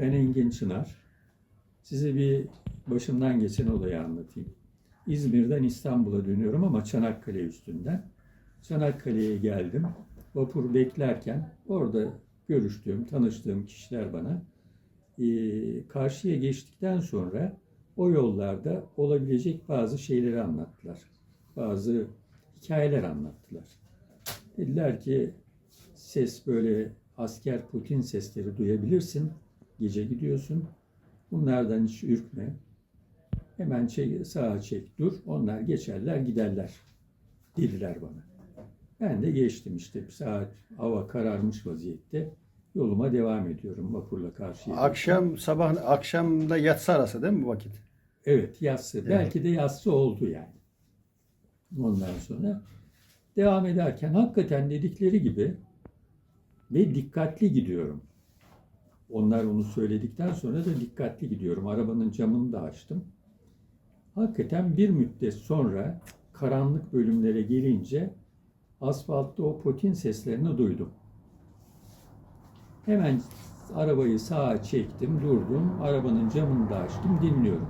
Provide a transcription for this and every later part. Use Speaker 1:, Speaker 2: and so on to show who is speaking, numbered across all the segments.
Speaker 1: Ben Engin Çınar. Size bir başımdan geçen olayı anlatayım. İzmir'den İstanbul'a dönüyorum ama Çanakkale üstünden. Çanakkale'ye geldim. Vapur beklerken orada görüştüğüm, tanıştığım kişiler bana eee, karşıya geçtikten sonra o yollarda olabilecek bazı şeyleri anlattılar. Bazı hikayeler anlattılar. Dediler ki ses böyle asker Putin sesleri duyabilirsin. Gece gidiyorsun. Bunlardan hiç ürkme. Hemen çek, sağa çek dur. Onlar geçerler giderler. Dediler bana. Ben de geçtim işte bir saat hava kararmış vaziyette. Yoluma devam ediyorum vapurla karşıya.
Speaker 2: Akşam sabah akşamda yatsı arası değil mi bu vakit?
Speaker 1: Evet yassı. Belki de yassı oldu yani. Ondan sonra devam ederken hakikaten dedikleri gibi ve dikkatli gidiyorum. Onlar onu söyledikten sonra da dikkatli gidiyorum. Arabanın camını da açtım. Hakikaten bir müddet sonra karanlık bölümlere gelince asfaltta o potin seslerini duydum. Hemen arabayı sağa çektim, durdum. Arabanın camını da açtım, dinliyorum.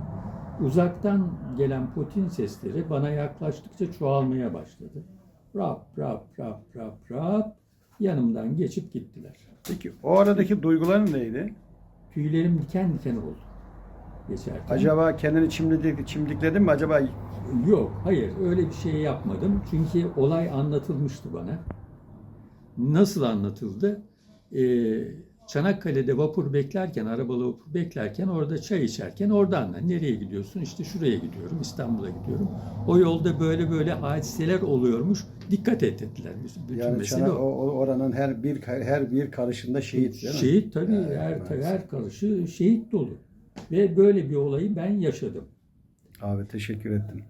Speaker 1: Uzaktan gelen potin sesleri bana yaklaştıkça çoğalmaya başladı. Rap, rap, rap, rap, rap. Yanımdan geçip gittiler.
Speaker 2: Peki o aradaki duyguların neydi?
Speaker 1: Tüylerim diken diken oldu. Geçerken.
Speaker 2: Acaba kendini çimdik, çimdikledin mi? Acaba
Speaker 1: Yok, hayır öyle bir şey yapmadım. Çünkü olay anlatılmıştı bana. Nasıl anlatıldı? Ee, Çanakkale'de vapur beklerken, arabalı vapur beklerken orada çay içerken orada anlat. Nereye gidiyorsun? İşte şuraya gidiyorum, İstanbul'a gidiyorum. O yolda böyle böyle hadiseler oluyormuş. Dikkat et dediler. Bütün
Speaker 2: yani
Speaker 1: mesele
Speaker 2: Çana-
Speaker 1: o.
Speaker 2: oranın her bir her bir karışında şehit değil mi?
Speaker 1: Şehit tabii
Speaker 2: Evet,
Speaker 1: her,
Speaker 2: evet.
Speaker 1: her karışı şehit dolu. Ve böyle bir olayı ben yaşadım.
Speaker 2: Abi teşekkür ettim.